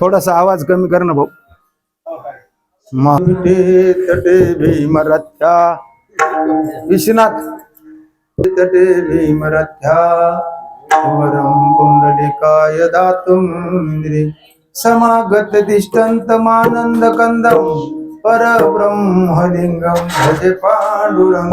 थोडासा आवाज कमी कर ना भाऊ. माटे तटे भीमरथ्या विश्वनाथ। तटे भीमरथ्या वरं पुंडलिकाय दातुम् समागत तिष्ठन्तमानन्द कन्दं। परब्रह्मलिङ्गं भजे पाण्डुरङ्ग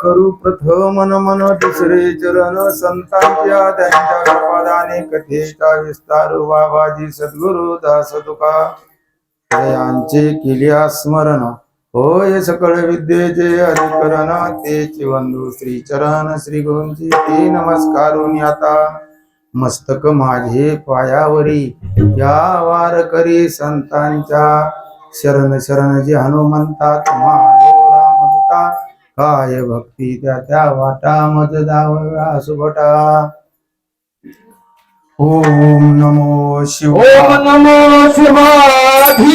करू प्रथम मन दुसरे चरण संतांच्या त्यांच्या कृपादाने कथेचा विस्तार. बाबाजी सद्गुरु दास तुका यांचे केल्या स्मरण. होय सकळ विद्येचे अधिकरण तेचे बंधू श्री चरण श्री गुरुंची ते. नमस्कारून आता मस्तक माझे पायावरी. या वार करी संतांच्या शरण शरण जे हनुमंता तुम्हा रामदूता काय भक्ती त्या त्या वाटा मत दाव्या सुभटा. ओम नमो शिव ओम नमो शिवाधी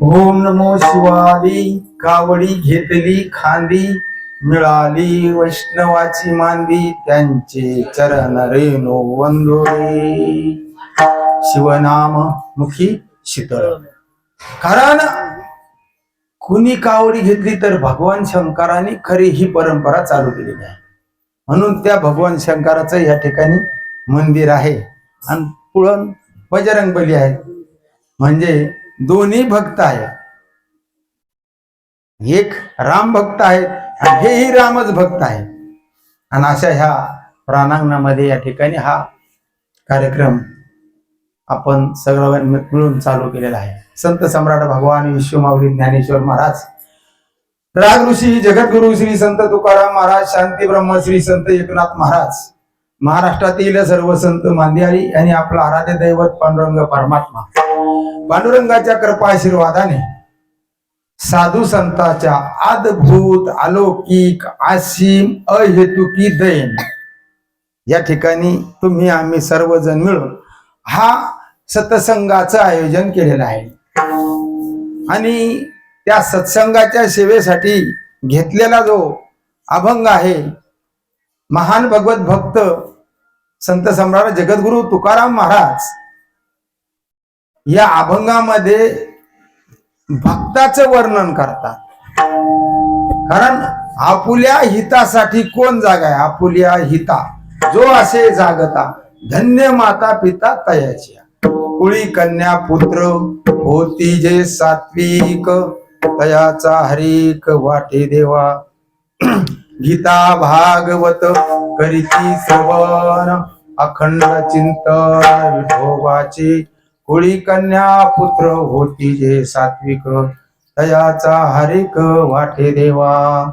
ओम नमो शिवाली कावडी घेतली खांदी मिळाली वैष्णवाची मांदी त्यांचे चरण रेणू वंदोरे. शिवनाम मुखी शीतळ. कारण कुणी कावडी घेतली तर भगवान शंकराने खरी ही परंपरा चालू केलेली आहे. म्हणून त्या भगवान शंकराचं या ठिकाणी मंदिर आहे. आणि पुळण बजरंग बली आहे. म्हणजे दोन्ही भक्त आहेत. एक राम भक्त आहेत आणि हेही रामच भक्त आहेत. आणि अशा ह्या प्राणांगणामध्ये या ठिकाणी हा कार्यक्रम आपण सगळं मिळून चालू केलेला आहे. संत सम्राट भगवान विश्वमावली ज्ञानेश्वर महाराज. राग ऋषी जगद्गुरु श्री संत तुकाराम महाराज शांती ब्रह्म श्री संत एकनाथ महाराज. महाराष्ट्रातील सर्व संत मांदियाळी आणि आपला आराध्य दैवत पांडुरंग परमात्मा. पांडुरंगाच्या कृपा आशीर्वादाने साधू संताच्या अद्भुत अलौकिक आसीम अहेतुकी दैन. या ठिकाणी तुम्ही आम्ही सर्वजण मिळून हा सत्संगाचं आयोजन केलेलं आहे. आणि त्या सत्संगाच्या सेवेसाठी घेतलेला जो अभंग आहे महान भगवत भक्त संत सम्राट जगद्गुरु तुकाराम महाराज या अभंगामध्ये भक्ताचं वर्णन करतात. कारण आपुल्या हितासाठी कोण जागा आहे आपुल्या हिता. जो असे जागता धन्य माता पिता तयाच्या. कुळी कन्या पुत्र होती जे सात्विक. तयाचा हरिक वाटे देवा. गीता भागवत करीती श्रवण. अखंड चिंतन विठोबाचे. कुळी कन्या पुत्र होती जे सात्विक. तयाचा हरिक वाटे देवा.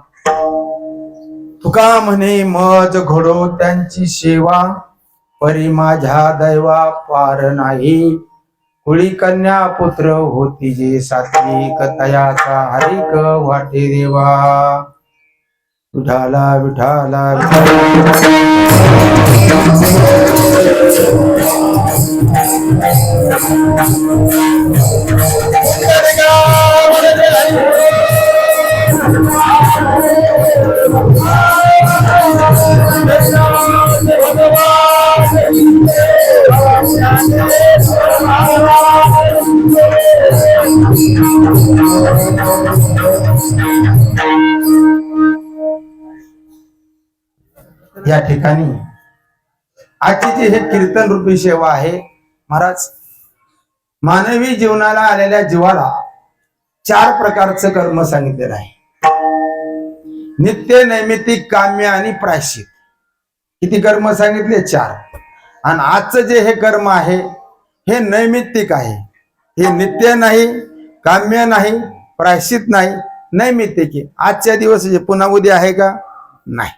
तुका म्हणे मज घडो त्यांची सेवा. परी माझ्या दैवा पार नाही. कुळी कन्या पुत्र होती जे सात्विक तयाचा हरिक वाटे देवा. विठाला विठाला. या ठिकाणी आजची जी हे कीर्तन रूपी सेवा आहे. महाराज मानवी जीवनाला आलेल्या जीवाला चार प्रकारचं कर्म सांगितलेलं आहे. नित्य नैमित्तिक काम्य आणि प्रायश्चित. किती कर्म सांगितले? चार. आणि आजचं जे हे कर्म आहे हे नैमित्तिक आहे. हे नित्य नाही काम्य नाही प्रायश्चित नाही नैमित्तिक आजच्या दिवस जे पुन्हा उद्या आहे का? नाही.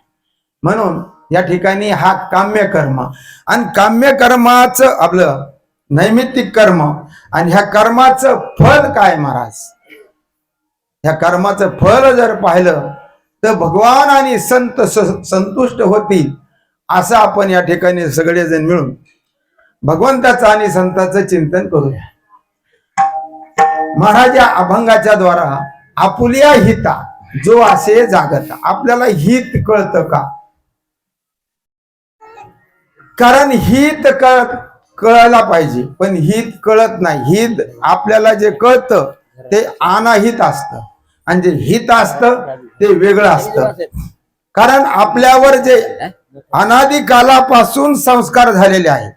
म्हणून या ठिकाणी हा काम्य कर्म आणि काम्य कर्माचं आपलं नैमित्तिक कर्म आणि ह्या कर्माचं फल काय महाराज? ह्या कर्माचं फल जर पाहिलं तर भगवान आणि संत संतुष्ट होतील. असं आपण या ठिकाणी सगळेजण मिळून भगवंताचं आणि संताचं चिंतन करूया. महाराज या अभंगाच्या द्वारा आपुलिया हिता जो असे जागत आपल्याला हित कळतं का? कारण हित कळत कळायला पाहिजे पण हित कळत नाही. हित आपल्याला जे कळतं ते अनाहित असतं. आणि जे हित असतं ते वेगळं असतं. कारण आपल्यावर जे अनादी कालापासून संस्कार झालेले आहेत.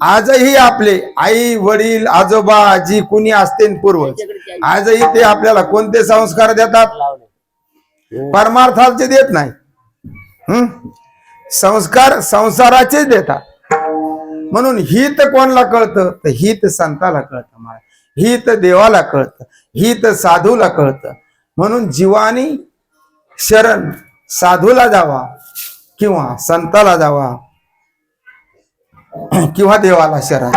आजही आपले आई वडील आजोबा आजी कुणी असते पूर्वज आजही ते आपल्याला कोणते संस्कार देतात? परमार्थाचे देत नाही. हम्म संस्कार संसाराचेच देतात. म्हणून हित कोणाला कळतं? तर हित संताला कळतं मला हित देवाला कळतं. हित साधूला कळतं. म्हणून जीवानी शरण साधूला जावा किंवा संताला जावा. किंवा देवाला शरण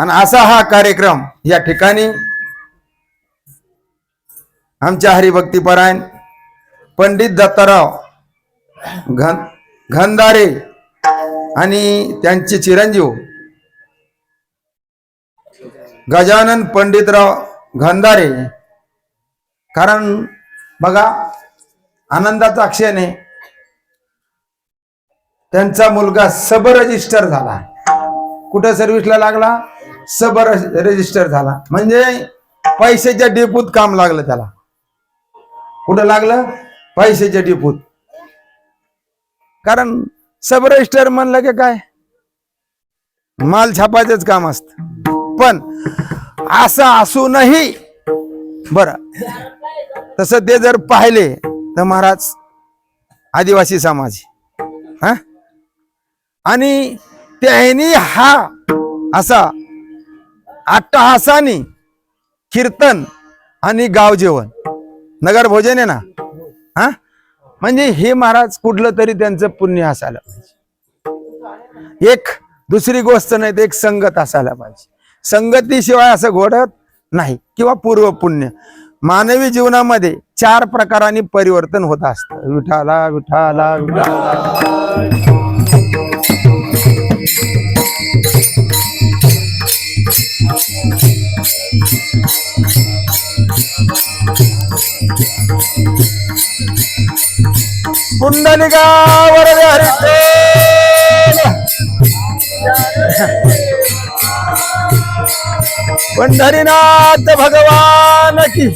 आणि असा हा कार्यक्रम या ठिकाणी आमच्या हरिभक्तीपरायण पंडित दत्ताराव घन घनदारे आणि त्यांचे चिरंजीव गजानन पंडितराव घनदारे. कारण बघा आनंदाचा क्षण आहे. त्यांचा मुलगा सब रजिस्टर झाला. कुठं सर्व्हिसला लागला? सब रजिस्टर झाला. म्हणजे पैशाच्या डेपूत काम लागलं त्याला. कुठं लागलं? पैशाच्या डिपूत. कारण सब रजिस्टर म्हणलं की काय? माल छापायचंच काम असत. पण असं असूनही बर. तसं ते जर पाहिले तर महाराज आदिवासी समाज हा? आणि त्यांनी हा असा अट्टहासानी कीर्तन आणि गाव जेवण. नगर भोजन आहे ना? हा? म्हणजे हे महाराज कुठलं तरी त्यांचं पुण्य असायला पाहिजे. एक दुसरी गोष्ट नाही तर एक संगत असायला पाहिजे. संगतीशिवाय असं घडत नाही किंवा पूर्व पुण्य. मानवी जीवनामध्ये चार प्रकारांनी परिवर्तन होत असतं. विठाला विठाला विठाला. कुंडलिका वरदे हरितेन पंढरीनाथ भगवान की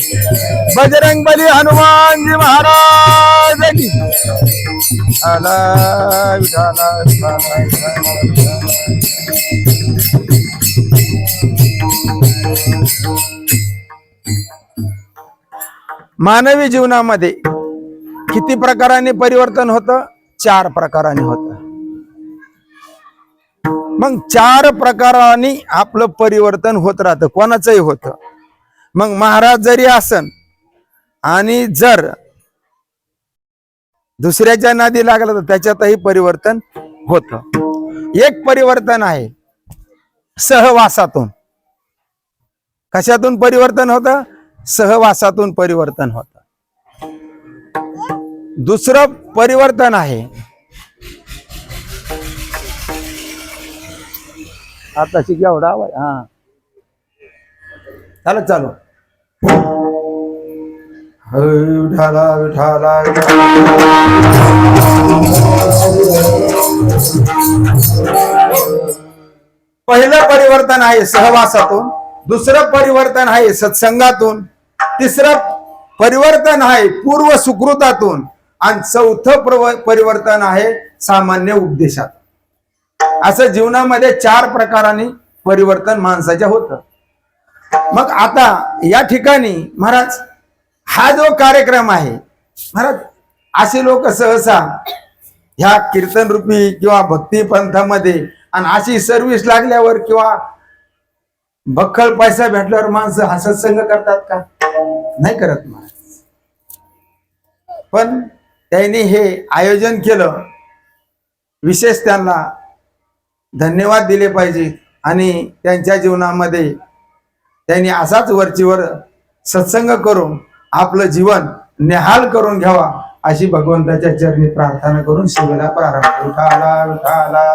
बजरंग बली हनुमान जी महाराज की. आला विठाला विठाला विठाला. मानवी जीवनामध्ये किती प्रकाराने परिवर्तन होतं? चार प्रकाराने होतं. मग चार प्रकाराने आपलं परिवर्तन होत राहतं. कोणाचंही होतं. मग महाराज जरी असन आणि जर दुसऱ्याच्या नादी लागला तर त्याच्यातही परिवर्तन होत. एक परिवर्तन आहे सहवासातून. कशातून परिवर्तन होतं? सहवासातून परिवर्तन होतं. दुसरं परिवर्तन आहे. आता एवढा आवाज हा. चालत चालू. विठाला विठाला पहिलं परिवर्तन आहे सहवासातून दुसरं परिवर्तन आहे सत्संगातून. तिसरं परिवर्तन आहे पूर्व सुकृतातून. आणि चौथं प्रव- परिवर्तन आहे सामान्य उपदेशात असं जीवनामध्ये चार प्रकाराने परिवर्तन माणसाच्या होतं. मग आता या ठिकाणी महाराज हा जो कार्यक्रम आहे महाराज असे लोक सहसा ह्या कीर्तन रूपी किंवा भक्ती पंथामध्ये आणि अशी सर्व्हिस लागल्यावर किंवा बक्कळ पैसा भेटल्यावर माणसं हा सत्संग करतात का? नाही करत महाराज पण त्यांनी हे आयोजन केलं. विशेष त्यांना धन्यवाद दिले पाहिजे आणि त्यांच्या जीवनामध्ये त्यांनी असाच वरचीवर सत्संग करून आपलं जीवन निहाल करून घ्यावा अशी भगवंताच्या चरणी प्रार्थना करून शिवेला प्रारंभ. उठाला उठाला.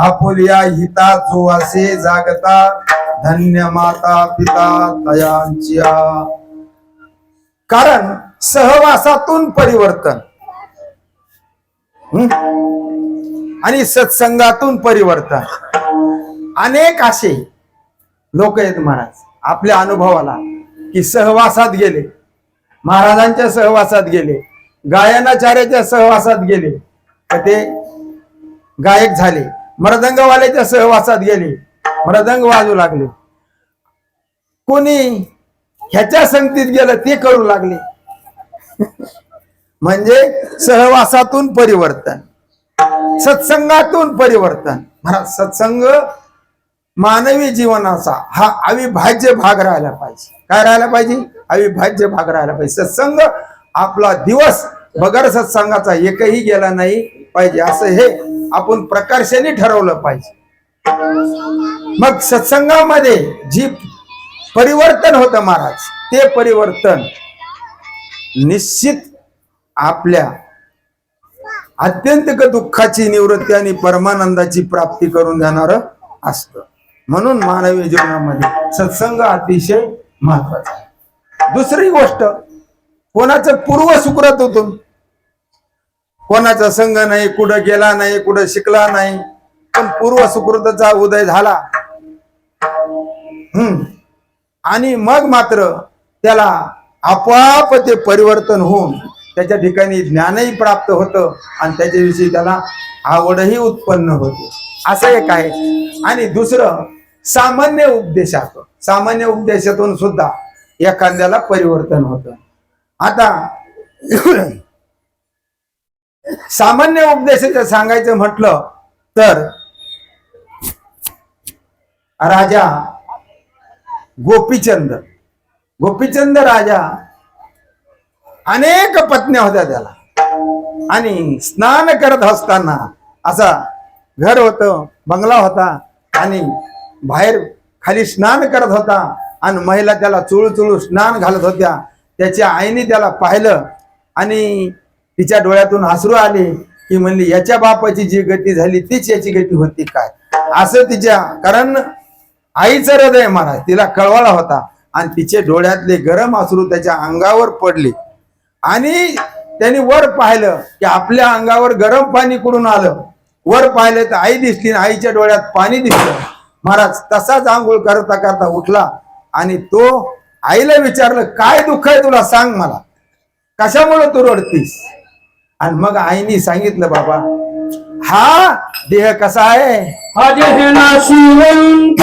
आपुलिया हिता जो असे जागता धन्य माता पिता तयांच्या. कारण सहवासातून परिवर्तन. आणि सत्संगातून परिवर्तन. अनेक असे लोक आहेत महाराज आपल्या अनुभवाला की सहवासात गेले. महाराजांच्या सहवासात गेले. गायनाचार्याच्या सहवासात गेले. तर ते गायक झाले. मृदंगवाल्याच्या सहवासात गेले. मृदंग वाजू लागले. कोणी ह्याच्या संगतीत गेलं ते करू लागले. म्हणजे सहवासातून परिवर्तन सत्संगातून परिवर्तन. महाराज सत्संग मानवी जीवनाचा हा अविभाज्य भाग राहिला पाहिजे. काय राहायला पाहिजे? अविभाज्य भाग राहिला पाहिजे. सत्संग आपला दिवस बगर सत्संगाचा एकही गेला नाही पाहिजे. असं हे आपण प्रकर्षाने ठरवलं पाहिजे. मग सत्संगामध्ये जी परिवर्तन होतं महाराज ते परिवर्तन निश्चित आपल्या अत्यंतिक दुःखाची निवृत्ती आणि परमानंदाची प्राप्ती करून देणार असत. म्हणून मानवी जीवनामध्ये सत्संग अतिशय महत्त्वाचा दुसरी गोष्ट कोणाचं पूर्व सुकृत होतो? कोणाचा संघ नाही कुठं गेला नाही कुठं शिकला नाही पण पूर्व सुकृतचा उदय झाला. हम्म. आणि मग मात्र त्याला आपोआप ते परिवर्तन होऊन त्याच्या ठिकाणी ज्ञानही प्राप्त होतं आणि त्याच्याविषयी त्याला आवडही उत्पन्न होते. असं एक आहे. आणि दुसरं सामान्य उपदेशात सामान्य उपदेशातून सुद्धा एखाद्याला परिवर्तन होतं. आता सामान्य उपदेशाचं सांगायचं म्हटलं तर राजा गोपीचंद. गोपीचंद राजा अनेक पत्न्या होत्या त्याला. आणि स्नान करत असताना असा घर होतं बंगला होता आणि बाहेर खाली स्नान करत होता आणि महिला त्याला चुळचुळू स्नान घालत होत्या. त्याच्या आईने त्याला पाहिलं आणि तिच्या डोळ्यातून हसरू आले. की म्हणली याच्या बापाची जी गती झाली तीच याची गती होती काय? असं तिच्या कारण आईचं हृदय महाराज तिला कळवळा होता. आणि तिचे डोळ्यातले गरम आसरू त्याच्या अंगावर पडले. आणि त्यांनी वर पाहिलं की आपल्या अंगावर गरम पाणी कुठून आलं? वर पाहिलं तर आई दिसली आणि आईच्या डोळ्यात पाणी दिसलं. महाराज तसाच आंघोळ करता करता उठला आणि तो आईला विचारलं काय दुःख आहे तुला? सांग मला. कशामुळे तू रडतीस? आणि मग आईने सांगितलं बाबा हा देह कसा आहे? हे नाशिवंत.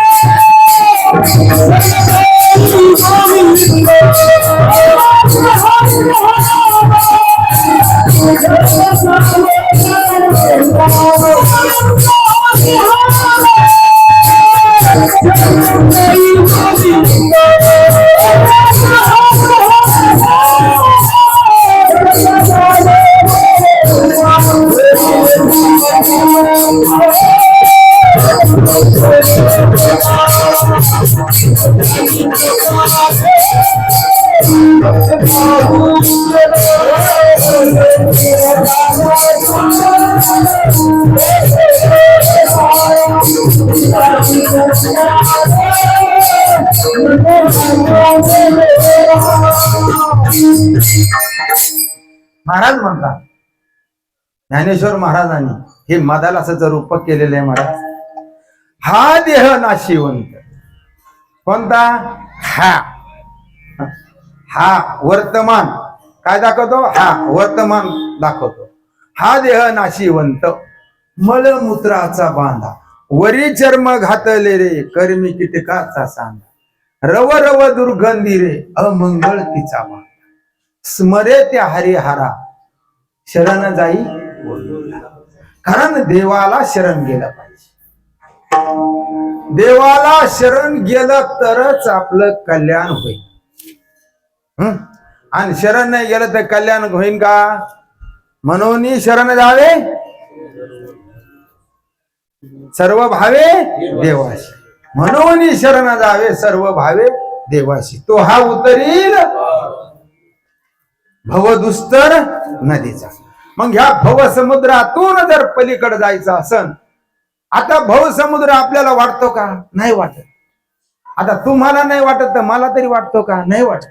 ज्ञानेश्वर महाराजांनी हे मदाला रूप रूपक केलेलं आहे महाराज. हा देह नाशिवंत कोणता? हा. हा वर्तमान. काय दाखवतो? हा वर्तमान दाखवतो. हा देह नाशिवंत मलमूत्राचा बांधा. वरी चर्म घातले रे कर्मी कीटकाचा सांगा रव रव दुर्गंधी रे अमंगळ तिचा बांधा. स्मरे त्या हरिहारा. शरण जाई कारण देवाला शरण गेलं पाहिजे. देवाला शरण गेलं तरच आपलं कल्याण होईल. आणि शरण नाही गेलं तर कल्याण होईल का? म्हणून शरण जावे सर्व भावे देवाशी. म्हणून शरण जावे सर्व भावे देवाशी. तो हा उतरील भवदुस्तर नदीचा. मग ह्या भवसमुद्रातून जर पलीकडे जायचं असन आता भवसमुद्र आपल्याला वाटतो का? नाही वाटत. आता तुम्हाला नाही वाटत तर मला तरी वाटतो का? नाही वाटत.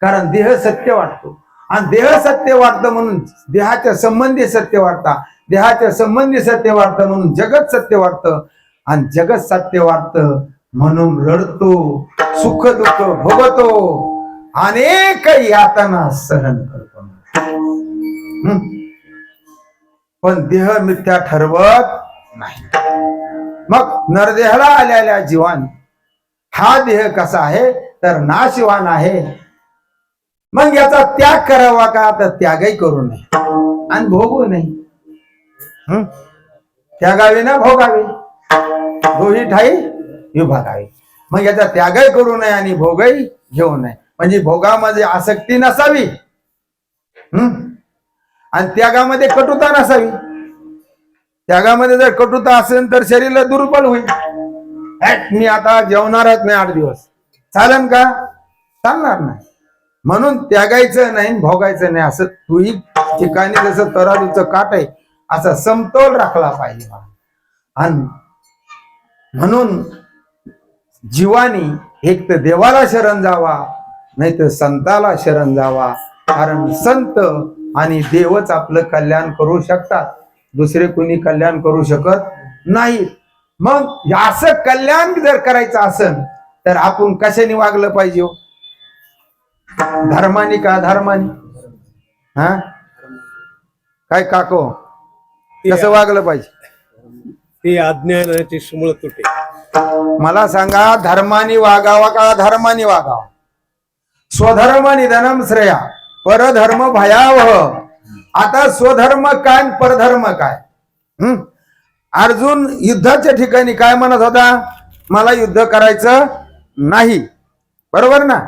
कारण देह सत्य वाटतो. आणि देह सत्य वाटतं म्हणून देहाच्या संबंधी सत्य वाटता. देहाच्या संबंधी सत्य वाटतं म्हणून जगत सत्य वाटतं. आणि जगत सत्य वाटतं म्हणून रडतो सुख दुःख भोगतो. अनेक यातना सहन करतो. हम्म पण देह मिथ्या ठरवत नाही. मग नरदेहाला आलेल्या जीवान हा देह कसा आहे? तर नाशिवान आहे. मग याचा त्याग करावा का? तर त्यागही करू नये. आणि भोगू नाही त्यागावे ना भोगावे. दोही ठाई विभागावे. मग याचा त्यागही करू नये आणि भोगही घेऊ नये. म्हणजे भोगामध्ये आसक्ती नसावी. हम्म आणि त्यागामध्ये कटुता नसावी. त्यागामध्ये जर कटुता असेल तर शरीर दुर्बल होईल. मी आता जेवणारच नाही आठ दिवस. चालन का? चालणार नाही. म्हणून त्यागायचं नाही भोगायचं नाही. असं तुही ठिकाणी जसं तराजूचं काट आहे असा समतोल राखला पाहिजे आणि म्हणून जीवानी एक तर देवाला शरण जावा नाही तर संताला शरण जावा. कारण संत आणि देवच आपलं कल्याण करू शकतात. दुसरे कोणी कल्याण करू शकत नाही. मग असं कल्याण जर करायचं असेल तर आपण कशाने वागलं पाहिजे हो? धर्माने का धर्माने हा? काय काको? कसं वागलं पाहिजे? ती अज्ञानाची सुमळ तुटे. मला सांगा धर्माने वागावा का धर्माने वागावा? स्वधर्म निधनम श्रेया. परधर्म भयावह. आता स्वधर्म काय परधर्म काय? हम्म अर्जुन युद्धाच्या ठिकाणी काय म्हणत होता? मला युद्ध करायचं नाही. बरोबर ना?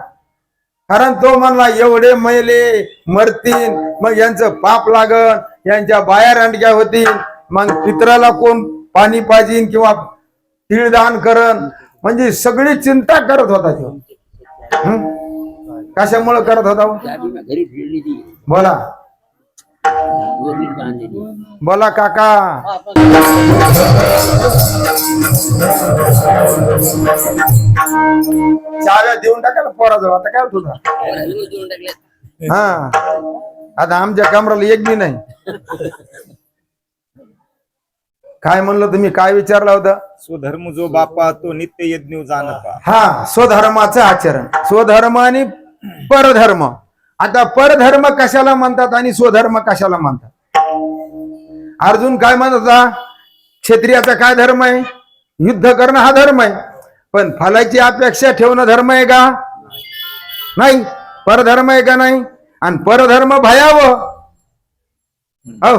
कारण तो म्हणला एवढे मैले मरतील मग यांचं पाप लागन यांच्या बाया रांडक्या होतील. मग पित्राला कोण पाणी पाजीन किंवा तिळदान करण म्हणजे सगळी चिंता करत होता तो. कशामुळे करत होता? घरी फिरली ती. बोला. बांधलेली. बोला काका. चाव्या देऊन टाका ना पोराजवळ. आता काय होत होता दिवस देऊन टाकले हा. आता आमच्या कमराला एक बी नाही. काय म्हणलं तुम्ही? काय विचारलं होतं? स्वधर्म जो बापा तो नित्य यज्ञ जाणता. हा स्वधर्माचं आचरण. स्वधर्म आणि परधर्म. आता परधर्म कशाला म्हणतात आणि स्वधर्म कशाला म्हणतात? अर्जुन काय म्हणत क्षत्रियाचा काय धर्म आहे? युद्ध करणं हा धर्म आहे. पण फलाची अपेक्षा ठेवणं धर्म आहे का? नाही. परधर्म आहे का नाही? आणि परधर्म भयाव हो.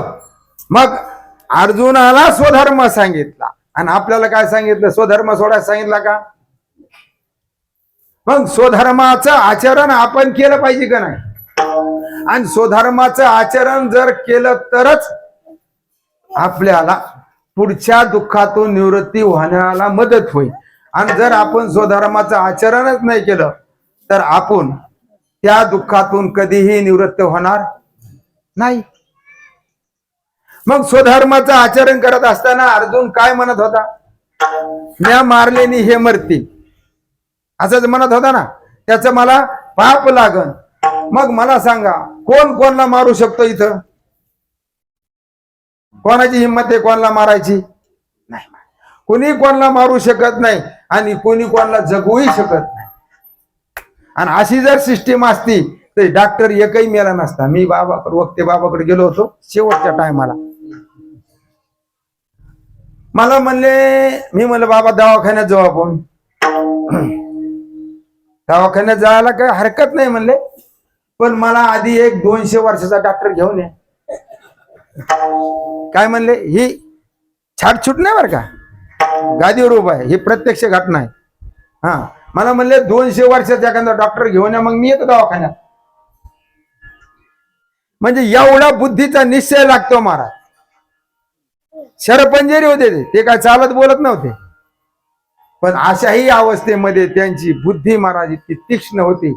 मग अर्जुनाला स्वधर्म सांगितला. आणि आपल्याला काय सांगितलं? स्वधर्म सोडायला सांगितला का? मग स्वधर्माचं आचरण आपण केलं पाहिजे का नाही? आणि स्वधर्माचं आचरण जर केलं तरच आपल्याला पुढच्या दुःखातून निवृत्ती होण्याला मदत होईल. आणि जर आपण स्वधर्माचं आचरणच नाही केलं तर आपण त्या दुःखातून कधीही निवृत्त होणार नाही. मग स्वधर्माचं आचरण करत असताना अर्जुन काय म्हणत होता? म्या मारलेनी हे मरतील. असं म्हणत होता ना त्याचं मला पाप लागन. मग मला सांगा कोण कोणला मारू शकतो इथं? कोणाची हिंमत आहे कोणाला मारायची? नाही कोणी कोणाला मारू शकत नाही आणि कोणी कोणाला जगवूही शकत नाही. आणि अशी जर सिस्टीम असती तर डॉक्टर एकही मेला नसता. मी बाबाकडे वक्ते बाबाकडे गेलो होतो शेवटच्या टायमाला मला म्हणले मी म्हणलं बाबा दवाखान्यात जाऊ आपण. दवाखान्यात जायला काही हरकत नाही म्हणले. पण मला आधी एक दोनशे वर्षाचा डॉक्टर घेऊन ये. काय म्हणले? ही छाटछूट नाही बरं का? गादीवर उभा आहे. ही प्रत्यक्ष घटना आहे. हा. मला म्हणले दोनशे वर्षाचा एखादा डॉक्टर घेऊन या मग मी येतो दवाखान्यात. म्हणजे एवढा बुद्धीचा निश्चय लागतो महाराज. शरपंजेरी होते ते. ते काय चालत बोलत नव्हते. पण अशाही अवस्थेमध्ये त्यांची बुद्धी महाराज इतकी तीक्ष्ण होती.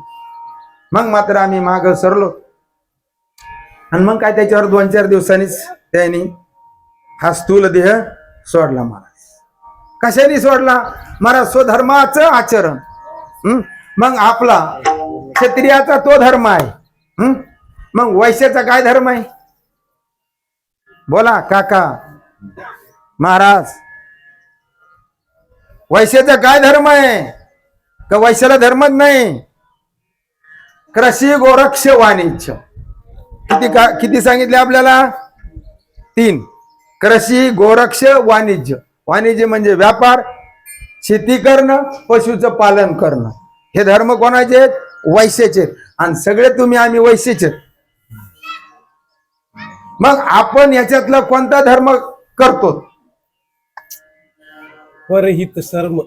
मग मात्र आम्ही माग सरलो. आणि मग काय त्याच्यावर दोन चार दिवसांनीच त्यांनी हा स्थूल देह सोडला महाराज. कशाने सोडला? महाराज स्वधर्माचं आचरण. मग आपला क्षत्रियाचा तो धर्म आहे. मग वैश्याचा काय धर्म आहे? बोला काका. महाराज वैश्याचा काय धर्म आहे? का वैश्याला धर्मच नाही? कृषी गोरक्ष वाणिज्य. किती का किती सांगितले आपल्याला? तीन. कृषी गोरक्ष वाणिज्य. वाणिज्य म्हणजे व्यापार शेती करणं पशुचं पालन करणं. हे धर्म कोणाचे आहेत? वैश्याचे आहेत. आणि सगळे तुम्ही आम्ही वैश्याचे मग आपण याच्यातला कोणता धर्म करतो? परहित सर्म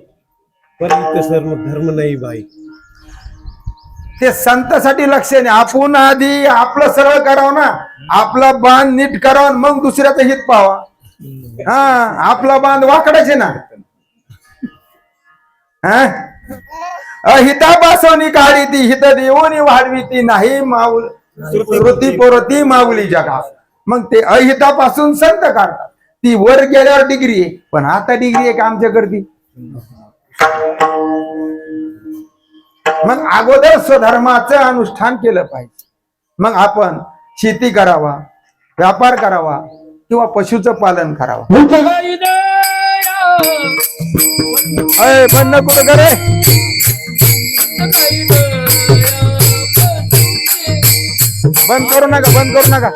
परहित सर्म धर्म नाही बाई. ते संतासाठी लक्ष नाही आपण आधी आपलं सरळ करावं ना आपला बांध नीट करावं मग दुसऱ्याचं हित पावा हा आपला बांध वाकडायचे ना. हा? काढी ती हित देऊनी वाढवी ती नाही माऊल श्रुती पोरती माऊली जगा मग ते अहितापासून संत काढतात. ती वर गेल्यावर डिग्री आहे पण आता डिग्री आहे का गर्दी मग अगोदर स्वधर्माचं अनुष्ठान केलं पाहिजे. मग आपण शेती करावा व्यापार करावा किंवा पशुचं पालन करावा. अय बंद कुठं करे बंद करू नका बंद करू नका.